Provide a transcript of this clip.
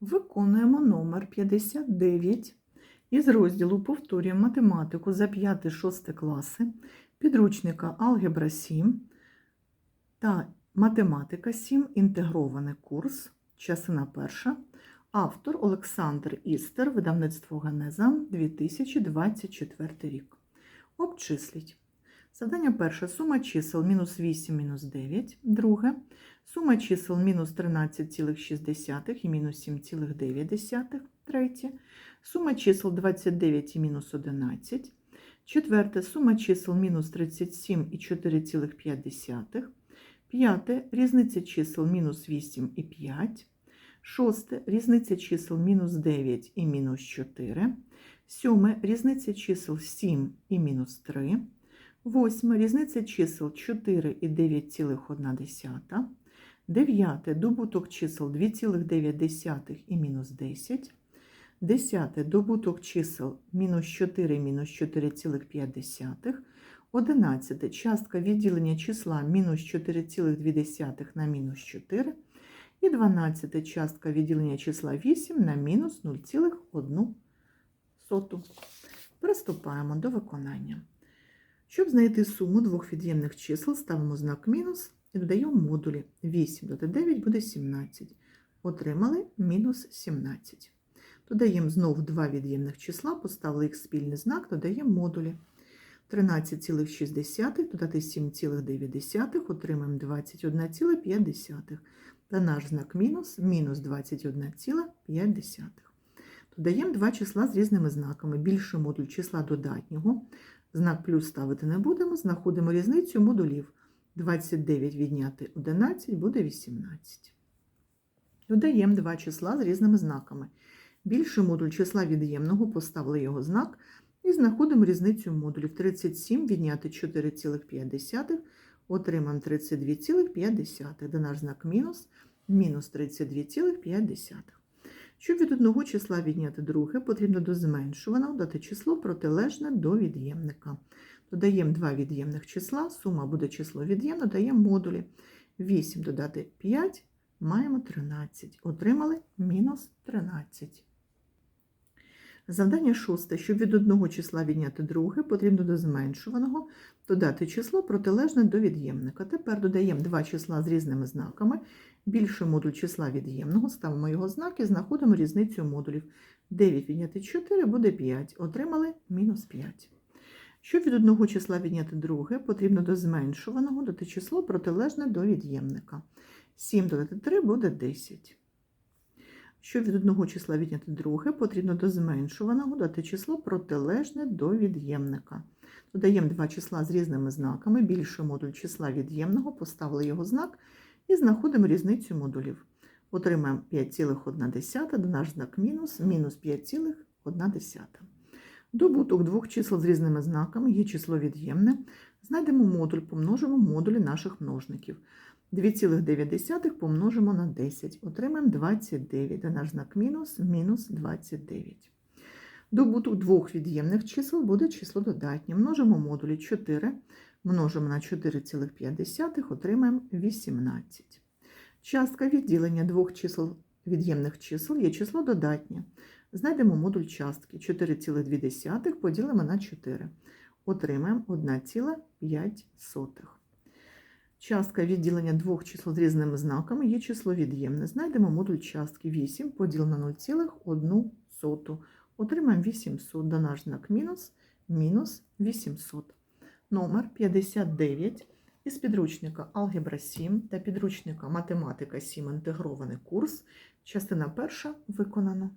Виконуємо номер 59 із розділу Повторюємо математику за 5-6 класи підручника Алгебра 7 та Математика 7. Інтегрований курс. Частина перша. Автор Олександр Істер, видавництво Генеза 2024 рік. Обчисліть. Завдання перше. Сума чисел мінус 8, мінус 9. Друге. Сума чисел мінус 13,6 і мінус 7,9. Третє. Сума чисел 29 і мінус 11. Четверте. Сума чисел мінус 37 і 4,5. П'яте. Різниця чисел мінус 8 і 5. Шосте. Різниця чисел мінус 9 і мінус 4. Сьоме. Різниця чисел 7 і мінус 3. Восьме. Різниця чисел 4 і 9,1. Дев'яте. Добуток чисел 2,9 і мінус 10. Десяте. Добуток чисел мінус 4 і мінус 4,5. Одинадцяте. Частка відділення числа мінус 4,2 на мінус 4. І 12 частка відділення числа 8 на мінус 0,1. Приступаємо до виконання. Щоб знайти суму двох від'ємних чисел, ставимо знак мінус і додаємо модулі. 8 додати 9 буде 17. Отримали мінус 17. Додаємо знову два від'ємних числа, поставили їх спільний знак, додаємо модулі. 13,6 додати 7,9, отримаємо 21,5. Та наш знак мінус мінус 21,5. Додаємо два числа з різними знаками. Більший модуль числа додатнього. Знак плюс ставити не будемо, знаходимо різницю модулів. 29 відняти 11 буде 18. Додаємо два числа з різними знаками. Більший модуль числа від'ємного поставили його знак і знаходимо різницю модулів. 37 відняти 4,5, отримаємо 32,5, де наш знак мінус, мінус 32,5. Щоб від одного числа відняти друге, потрібно до зменшуваного дати число протилежне до від'ємника. Додаємо два від'ємних числа, сума буде число від'ємне, даємо модулі. 8 додати 5, маємо 13. Отримали мінус 13. Завдання шосте. Щоб від одного числа відняти друге, потрібно до зменшуваного додати число протилежне до від'ємника. Тепер додаємо два числа з різними знаками. Більший модуль числа від'ємного, ставимо його знак і знаходимо різницю модулів. 9 відняти 4 буде 5. Отримали мінус 5. Щоб від одного числа відняти друге, потрібно до зменшуваного додати число протилежне до від'ємника. 7 додати 3 буде 10. Щоб від одного числа відняти друге, потрібно до зменшуваного дати число протилежне до від'ємника. Додаємо два числа з різними знаками. Більший модуль числа від'ємного, поставили його знак і знаходимо різницю модулів. Отримаємо 5,1, де наш знак мінус, мінус 5,1. Добуток двох чисел з різними знаками є число від'ємне. Знайдемо модуль, помножимо модулі наших множників. 2,9 помножимо на 10. Отримаємо 29, де наш знак мінус, мінус 29. Добуток двох від'ємних чисел буде число додатнє. Множимо модулі 4, множимо на 4,5, отримаємо 18. Частка відділення двох чисел від'ємних чисел є число додатнє. Знайдемо модуль частки 4,2 поділимо на 4. Отримаємо 1,5. Частка відділення двох чисел з різними знаками є число від'ємне. Знайдемо модуль частки 8 поділено на 0,1. Отримаємо 800, до наш знак мінус, мінус 800. Номер 59 із підручника Алгебра 7 та підручника Математика 7. Інтегрований курс. Частина перша виконано.